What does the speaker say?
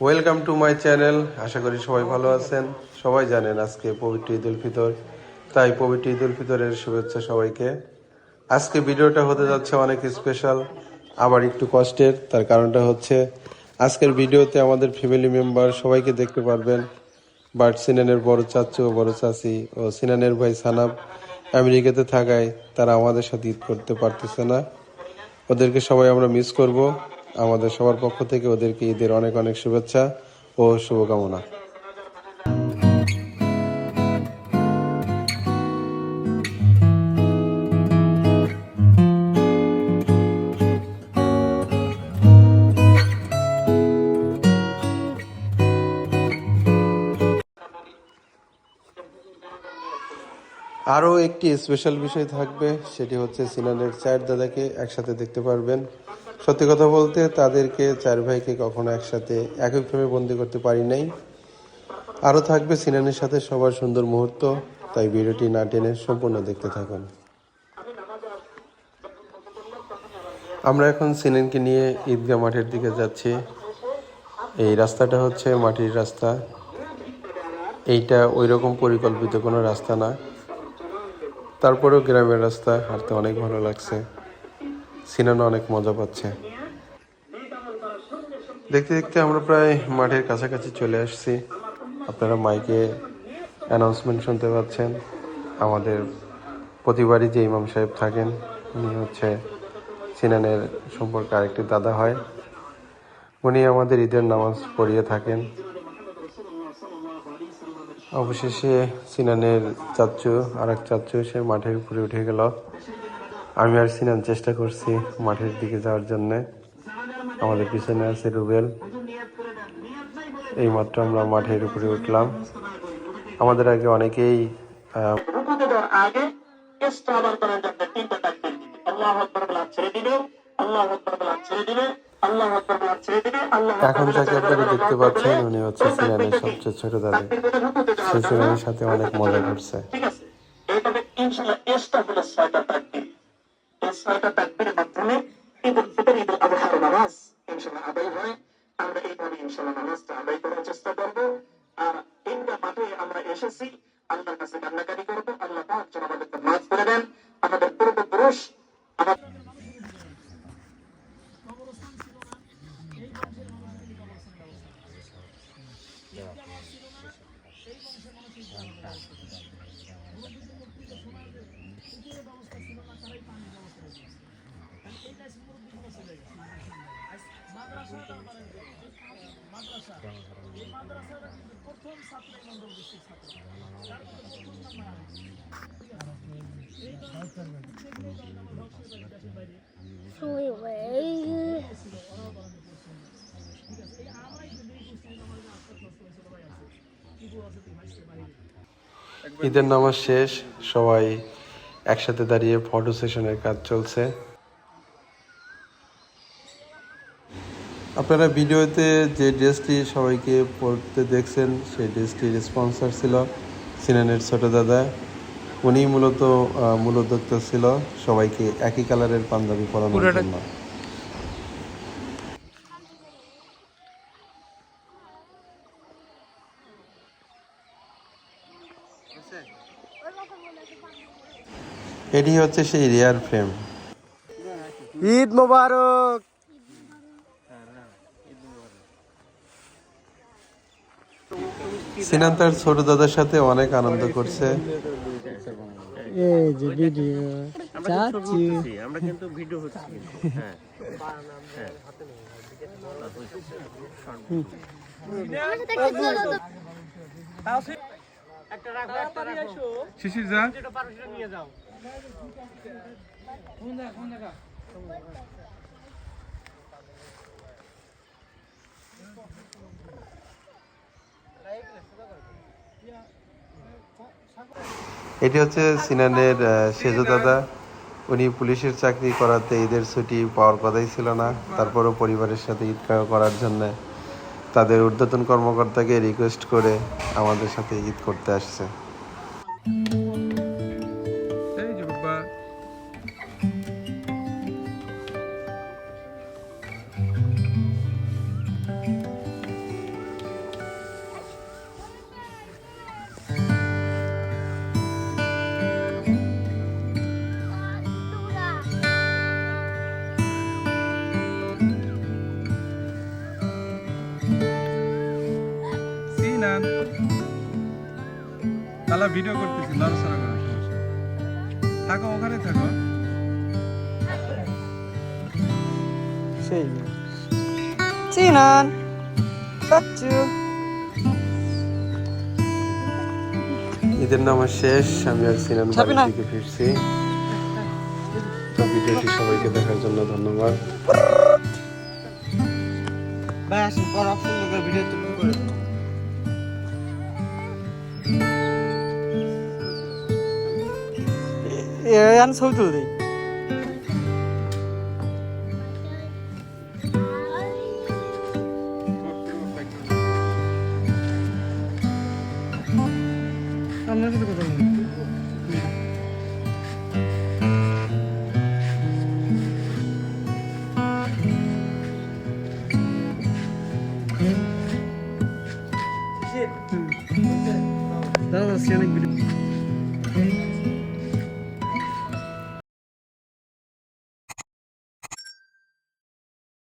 Welcome to my channel আশা করি সবাই ভালো আছেন। সবাই জানেন আজকে পবিত্র ঈদ উল ফিতর। তাই পবিত্র ঈদ উল ফিতরের শুভেচ্ছা সবাইকে। আজকে ভিডিওটা হতে যাচ্ছে অনেক স্পেশাল আবার একটু কষ্টের। তার কারণটা হচ্ছে, আজকের ভিডিওতে আমাদের ফ্যামিলি মেম্বার সবাইকে দেখতে পারবেন। বাট সিনানের বড় চাচু ও বড় চাচি ও সিনানের ভাই সানাব আমেরিকাতে থাকায় তারা আমাদের সাথে ঈদ করতে পারতেছে না। ওদেরকে সবাই আমরা মিস করব। আমাদের সবার পক্ষ থেকে ওদেরকে ঈদের অনেক অনেক শুভেচ্ছা ও শুভকামনা। আরও একটি স্পেশাল বিষয় থাকবে, সেটি হচ্ছে সিনানের চার দাদাকে একসাথে দেখতে পারবেন। সত্যি কথা বলতে তাদেরকে চার ভাইকে কখনো একসাথে ফ্রেমে বন্দি করতে পারি নাই। আরও থাকবে সিনানের সাথে সবার সুন্দর মুহূর্ত, তাই ভিডিওটি না টেনে সম্পূর্ণ দেখতে থাকুন। আমরা এখন সিনেনকে নিয়ে ঈদগাহ মাঠের দিকে যাচ্ছি। এই রাস্তাটা হচ্ছে মাটির রাস্তা। এইটা ওই রকম পরিকল্পিত কোনো রাস্তা না। তারপরেও গ্রামের রাস্তা, হাঁটতে অনেক ভালো লাগছে। সিনানো অনেক মজা পাচ্ছে। দেখতে দেখতে আমরা প্রায় মাঠের কাছাকাছি চলে আসছি। আপনারা মাইকে অ্যানাউন্সমেন্ট শুনতে পাচ্ছেন। আমাদের প্রতিবারই যে ইমাম সাহেব থাকেন, উনি হচ্ছে সিনানের সম্পর্কে আরেকটি দাদা হয়। উনি আমাদের ঈদের নামাজ পড়িয়ে থাকেন। অবশেষে সিনানের চাচ্চু আর এক চাচ্চু সে মাঠের উপরে উঠে গেল। আমি আর সিনান চেষ্টা করছি মাঠের দিকে যাওয়ার জন্য। আমাদের পিছনে আছে রুবেল। এইমাত্র আমরা মাঠের উপরে উঠলাম। আমাদের আগে অনেকেই আগে এখন যাকে আপনারা দেখতে পাচ্ছেন উনি হচ্ছে সিনানের সবচেয়ে ছোট দাদা সে সিনানের সাথে অনেক মজা করছে। ঠিক আছে। এইভাবে এসটা হলো ছয়টা তাকবীরের মাধ্যমে ঈদ ফিতর ঈদ উল নামাজ, ইনশাআল্লাহ আদায় হয়। আমরা এইভাবে ইনশাআল্লাহ নামাজটা আদায় করার চেষ্টা করব। আর ঈদগাহ মাঠে আমরা এসেছি, আল্লাহর কাছে কান্নাকাটি করব। আল্লাহ পাক যেন আমাদেরকে মাফ করে দেন। আমাদের পূর্বপুরুষ আমাদের ঈদের নামাজ শেষ সবাই একসাথে দাঁড়িয়ে ফটো সেশনের কাজ চলছে। আপনারা ভিডিওতে যে ড্রেসটি সবাইকে পরতে দেখছেন সেই ড্রেসটির স্পন্সর ছিল সিনানের ছোট দাদা। উনি মূলত মূল উদ্যোক্তা ছিল। সবাইকে একই কালারের পাঞ্জাবি পরানোর জন্য। এটি হচ্ছে সেই রেয়ার ফ্রেম। ঈদ মোবারক! সিনান তার ছোট দাদার সাথে অনেক আনন্দ করছে। এই যে ভিডিও। চাচ্ছি আমরা কিন্তু ভিডিও হচ্ছে। হ্যাঁ শিশির যা। এটি হচ্ছে সিনানের সেজ দাদা। উনি পুলিশের চাকরি করাতে ঈদের ছুটি পাওয়ার কথাই ছিল না। তারপরও পরিবারের সাথে ঈদ করার জন্য তাদের ঊর্ধ্বতন কর্মকর্তাকে রিকোয়েস্ট করে আমাদের সাথে ঈদ করতে আসছে। সিনান তাহলে ভিডিও করতেছি নড়াচড়া করো থাকো ওখানে থাকো। সেই চিনান চাচু ঈদের নামাজ শেষ আমি আর সিনান না। দিকে ফিরছি। তো ভিডিওটি সবাইকে দেখার জন্য ধন্যবাদ। ভাই আসুন পর অপশন করে। ভিডিও তুমি করে দাও। এ- এ আমি ছবি তুলে দিই আপনার সাথে কথা বলুন দাঁড়া দাঁড়া অনেক ভিডিও